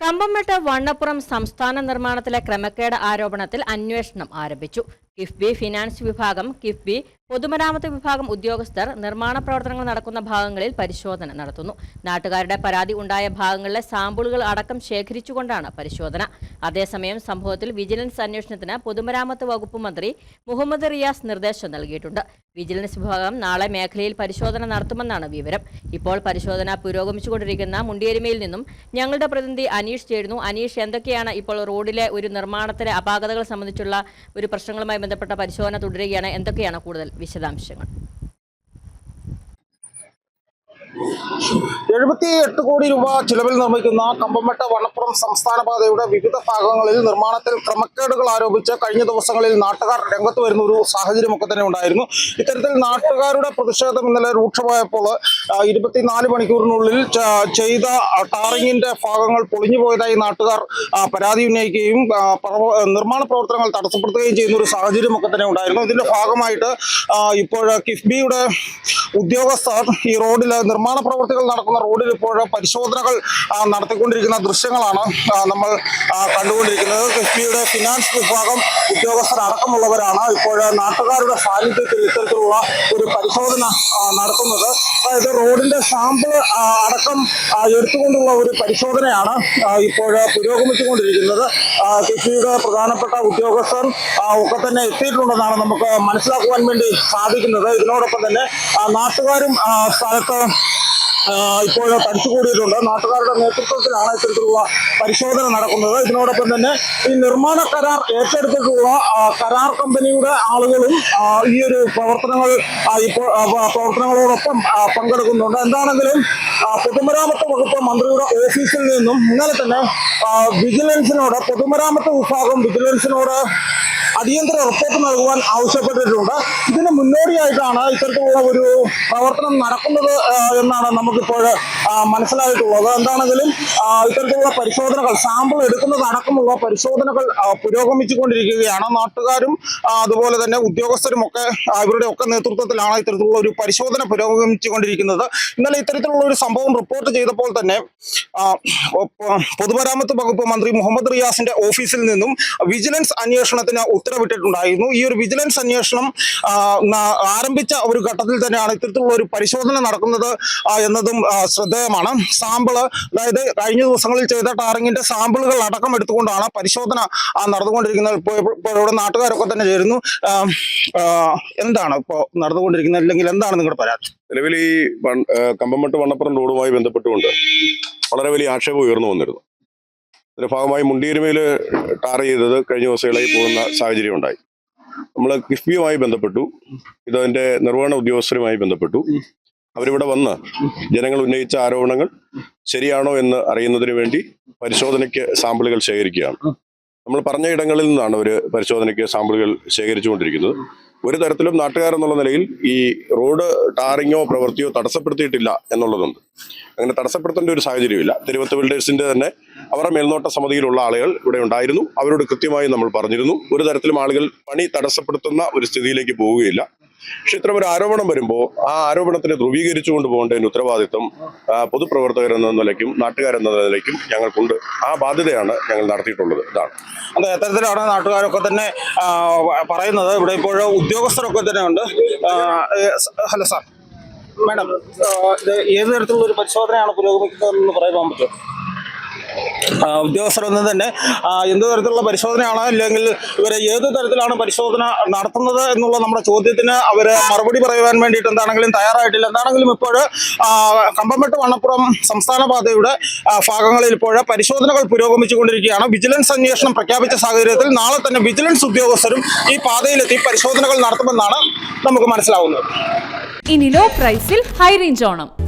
കമ്പംമെട്ട് വണ്ണപ്പുറം സംസ്ഥാന നിർമ്മാണത്തിലെ ക്രമക്കേട് ആരോപണത്തിൽ അന്വേഷണം ആരംഭിച്ചു. കിഫ്ബി ഫിനാൻസ് വിഭാഗം കിഫ്ബി പൊതുമരാമത്ത് വിഭാഗം ഉദ്യോഗസ്ഥർ നിർമ്മാണ പ്രവർത്തനങ്ങൾ നടക്കുന്ന ഭാഗങ്ങളിൽ പരിശോധന നടത്തുന്നു. നാട്ടുകാരുടെ പരാതി ഉണ്ടായ ഭാഗങ്ങളിലെ സാമ്പിളുകൾ അടക്കം ശേഖരിച്ചുകൊണ്ടാണ് പരിശോധന. അതേസമയം സംഭവത്തിൽ വിജിലൻസ് അന്വേഷണത്തിന് പൊതുമരാമത്ത് വകുപ്പ് മന്ത്രി മുഹമ്മദ് റിയാസ് നിർദ്ദേശം നൽകിയിട്ടുണ്ട്. വിജിലൻസ് വിഭാഗം നാളെ മേഖലയിൽ പരിശോധന നടത്തുമെന്നാണ് വിവരം. ഇപ്പോൾ പരിശോധന പുരോഗമിച്ചുകൊണ്ടിരിക്കുന്ന മുണ്ടിയരിമയിൽ നിന്നും ഞങ്ങളുടെ പ്രതിനിധി അനീഷ് ചേരുന്നു. അനീഷ് എന്തൊക്കെയാണ് ഇപ്പോൾ റോഡിലെ ഒരു നിർമ്മാണത്തിലെ അപാകതകൾ സംബന്ധിച്ചുള്ള ഒരു പ്രശ്നങ്ങളുമായി ബന്ധപ്പെട്ട പരിശോധന തുടരുകയാണ്. എന്തൊക്കെയാണ് കൂടുതൽ വിശദാംശങ്ങൾ? എഴുപത്തി എട്ട് കോടി രൂപ ചിലവിൽ നിർമ്മിക്കുന്ന കമ്പംമെട്ട വണ്ണപ്പുറം സംസ്ഥാന പാതയുടെ വിവിധ ഭാഗങ്ങളിൽ നിർമ്മാണത്തിൽ ക്രമക്കേടുകൾ ആരോപിച്ച് കഴിഞ്ഞ ദിവസങ്ങളിൽ നാട്ടുകാർ രംഗത്ത് വരുന്ന ഒരു സാഹചര്യമൊക്കെ തന്നെ ഉണ്ടായിരുന്നു. ഇത്തരത്തിൽ നാട്ടുകാരുടെ പ്രതിഷേധം ഇന്നലെ രൂക്ഷമായപ്പോൾ ഇരുപത്തിനാല് മണിക്കൂറിനുള്ളിൽ ചെയ്ത ടാറിങ്ങിന്റെ ഭാഗങ്ങൾ പൊളിഞ്ഞു പോയതായി നാട്ടുകാർ പരാതി ഉന്നയിക്കുകയും നിർമ്മാണ പ്രവർത്തനങ്ങൾ തടസ്സപ്പെടുത്തുകയും ചെയ്യുന്ന ഒരു സാഹചര്യമൊക്കെ തന്നെ ഉണ്ടായിരുന്നു. ഇതിന്റെ ഭാഗമായിട്ട് ഇപ്പോൾ കിഫ്ബിയുടെ ഉദ്യോഗസ്ഥർ ഈ റോഡിൽ നിർമ്മാണ പ്രവർത്തികൾ നടക്കുന്ന റോഡിൽ ഇപ്പോൾ പരിശോധനകൾ നടത്തിക്കൊണ്ടിരിക്കുന്ന ദൃശ്യങ്ങളാണ് നമ്മൾ കണ്ടുകൊണ്ടിരിക്കുന്നത്. കിഫ്ബിയുടെ ഫിനാൻസ് വിഭാഗം ഉദ്യോഗസ്ഥർ അടക്കമുള്ളവരാണ് ഇപ്പോൾ നാട്ടുകാരുടെ സാന്നിധ്യത്തിൽ ഇത്തരത്തിലുള്ള ഒരു പരിശോധന നടത്തുന്നത്. അതായത് റോഡിന്റെ സാമ്പിൾ അടക്കം എടുത്തുകൊണ്ടുള്ള ഒരു പരിശോധനയാണ് ഇപ്പോൾ പുരോഗമിച്ചുകൊണ്ടിരിക്കുന്നത്. കിഫ്ബിയുടെ പ്രധാനപ്പെട്ട ഉദ്യോഗസ്ഥർ ഒക്കെ തന്നെ എത്തിയിട്ടുണ്ടെന്നാണ് നമുക്ക് മനസ്സിലാക്കുവാൻ വേണ്ടി സാധിക്കുന്നത്. ഇതിനോടൊപ്പം തന്നെ നാട്ടുകാരും സ്ഥലത്ത് ഇപ്പോൾ തടിച്ചുകൂടിയിട്ടുണ്ട് നാട്ടുകാരുടെ നേതൃത്വത്തിലാണ് ഇത്തരത്തിലുള്ള പരിശോധന നടക്കുന്നത്. ഇതിനോടൊപ്പം തന്നെ ഈ നിർമ്മാണ കരാർ ഏറ്റെടുത്തിട്ടുള്ള കരാർ കമ്പനിയുടെ ആളുകളും ഈ ഒരു പ്രവർത്തനങ്ങൾ ഇപ്പോൾ പ്രവർത്തനങ്ങളോടൊപ്പം പങ്കെടുക്കുന്നുണ്ട്. എന്താണെങ്കിലും പൊതുമരാമത്ത് വകുപ്പ് മന്ത്രിയുടെ ഓഫീസിൽ നിന്നും ഇന്നലെ തന്നെ വിജിലൻസിനോട് പൊതുമരാമത്ത് വിഭാഗം വിജിലൻസിനോട് അടിയന്തര റിപ്പോർട്ട് നൽകുവാൻ ആവശ്യപ്പെട്ടിട്ടുണ്ട്. ഇതിന് മുന്നോടിയായിട്ടാണ് ഇത്തരത്തിലുള്ള ഒരു പ്രവർത്തനം നടക്കുന്നത് എന്നാണ് നമുക്കിപ്പോൾ മനസ്സിലായിട്ടുള്ളത്. എന്താണെങ്കിലും ഇത്തരത്തിലുള്ള പരിശോധനകൾ സാമ്പിൾ എടുക്കുന്നത് അടക്കമുള്ള പരിശോധനകൾ പുരോഗമിച്ചുകൊണ്ടിരിക്കുകയാണ്. നാട്ടുകാരും അതുപോലെ തന്നെ ഉദ്യോഗസ്ഥരും ഒക്കെ ഇവരുടെ ഒക്കെ നേതൃത്വത്തിലാണ് ഇത്തരത്തിലുള്ള ഒരു പരിശോധന പുരോഗമിച്ചുകൊണ്ടിരിക്കുന്നത്. ഇന്നലെ ഇത്തരത്തിലുള്ള ഒരു സംഭവം റിപ്പോർട്ട് ചെയ്തപ്പോൾ തന്നെ പൊതുമരാമത്ത് വകുപ്പ് മന്ത്രി മുഹമ്മദ് റിയാസിന്റെ ഓഫീസിൽ നിന്നും വിജിലൻസ് അന്വേഷണത്തിന് ഉത്തരവിട്ടിട്ടുണ്ടായിരുന്നു. ഈ ഒരു വിജിലൻസ് അന്വേഷണം ആരംഭിച്ച ഒരു ഘട്ടത്തിൽ തന്നെയാണ് ഇത്തരത്തിലുള്ള ഒരു പരിശോധന നടക്കുന്നത് എന്നതും ശ്രദ്ധേയമാണ്. സാമ്പിൾ അതായത് കഴിഞ്ഞ ദിവസങ്ങളിൽ ചെയ്ത ടാറിങ്ങിന്റെ സാമ്പിളുകൾ അടക്കം എടുത്തുകൊണ്ടാണ് പരിശോധന നടന്നുകൊണ്ടിരിക്കുന്നത്. ഇപ്പോൾ ഇപ്പോൾ ഇവിടെ നാട്ടുകാരൊക്കെ തന്നെ ചേരുന്നു. എന്താണ് ഇപ്പോൾ നടന്നുകൊണ്ടിരിക്കുന്നത്? അല്ലെങ്കിൽ എന്താണ് നിങ്ങളുടെ പരാതി? നിലവിൽ ഈ കമ്പമട്ട് വണ്ണപ്പുറം റോഡുമായി ബന്ധപ്പെട്ടുകൊണ്ട് വളരെ വലിയ ആക്ഷേപം ഉയർന്നു വന്നിരുന്നു. ഇതിന്റെ ഭാഗമായി മുണ്ടിയരുമയിൽ ടാർ ചെയ്തത് കഴിഞ്ഞ ദിവസങ്ങളായി പോകുന്ന സാഹചര്യം ഉണ്ടായി. നമ്മൾ കിഫ്ബിയുമായി ബന്ധപ്പെട്ടു. ഇതതിന്റെ നിർവഹണ ഉദ്യോഗസ്ഥരുമായി ബന്ധപ്പെട്ടു. അവരിവിടെ വന്ന് ജനങ്ങൾ ഉന്നയിച്ച ആരോപണങ്ങൾ ശരിയാണോ എന്ന് അറിയുന്നതിന് വേണ്ടി പരിശോധനയ്ക്ക് സാമ്പിളുകൾ ശേഖരിക്കുകയാണ്. നമ്മൾ പറഞ്ഞ ഇടങ്ങളിൽ നിന്നാണ് അവർ പരിശോധനയ്ക്ക് സാമ്പിളുകൾ ശേഖരിച്ചുകൊണ്ടിരിക്കുന്നത്. ഒരു തരത്തിലും നാട്ടുകാർ എന്നുള്ള നിലയിൽ ഈ റോഡ് ടാറിങ്ങോ പ്രവൃത്തിയോ തടസ്സപ്പെടുത്തിയിട്ടില്ല എന്നുള്ളതുണ്ട്. അങ്ങനെ തടസ്സപ്പെടുത്തേണ്ട ഒരു സാഹചര്യമില്ല. തിരുവത്ത് ബിൽഡേഴ്സിന്റെ തന്നെ അവരുടെ മേൽനോട്ട സമിതിയിലുള്ള ആളുകൾ ഇവിടെ ഉണ്ടായിരുന്നു. അവരോട് കൃത്യമായി നമ്മൾ പറഞ്ഞിരുന്നു. ഒരു തരത്തിലും ആളുകൾ പണി തടസ്സപ്പെടുത്തുന്ന ഒരു സ്ഥിതിയിലേക്ക് പോവുകയില്ല. പക്ഷെ ഇത്തരം ഒരു ആരോപണം വരുമ്പോൾ ആ ആരോപണത്തിനെ ധ്രുവീകരിച്ചുകൊണ്ട് കൊണ്ടുപോകേണ്ടതിന് ഉത്തരവാദിത്വം പൊതുപ്രവർത്തകരെന്ന നിലയ്ക്കും നാട്ടുകാരെന്ന നിലയ്ക്കും ഞങ്ങൾക്കുണ്ട്. ആ ബാധ്യതയാണ് ഞങ്ങൾ നടത്തിയിട്ടുള്ളത്. ഇതാണ്. അതെ അത്തരത്തിലാണ് നാട്ടുകാരൊക്കെ തന്നെ പറയുന്നത്. ഇവിടെ ഇപ്പോൾ ഉദ്യോഗസ്ഥരൊക്കെ തന്നെ ഉണ്ട്. Hello sir. മാഡം ഇത് ഏത് തരത്തിലുള്ള ഒരു പരിശോധനയാണ് പുരോഗമിക്കുന്നതെന്ന് പറയാൻ പറ്റുമോ? ഉദ്യോഗസ്ഥരൊന്നും തന്നെ എന്ത് തരത്തിലുള്ള പരിശോധനയാണ് അല്ലെങ്കിൽ ഇവരെ ഏത് തരത്തിലാണ് പരിശോധന നടത്തുന്നത് എന്നുള്ള നമ്മുടെ ചോദ്യത്തിന് അവർ മറുപടി പറയുവാൻ വേണ്ടിയിട്ട് എന്താണെങ്കിലും തയ്യാറായിട്ടില്ല. എന്താണെങ്കിലും ഇപ്പോൾ കമ്പംമെട്ട് വണ്ണപ്പുറം സംസ്ഥാന പാതയുടെ ഭാഗങ്ങളിൽ ഇപ്പോൾ പരിശോധനകൾ പുരോഗമിച്ചുകൊണ്ടിരിക്കുകയാണ്. വിജിലൻസ് അന്വേഷണം പ്രഖ്യാപിച്ച സാഹചര്യത്തിൽ നാളെ തന്നെ വിജിലൻസ് ഉദ്യോഗസ്ഥരും ഈ പാതയിലെത്തി പരിശോധനകൾ നടത്തുമെന്നാണ് നമുക്ക് മനസ്സിലാവുന്നത്. ഇനി ലോ പ്രൈസിൽ ഹൈ റേഞ്ച് ഓണം.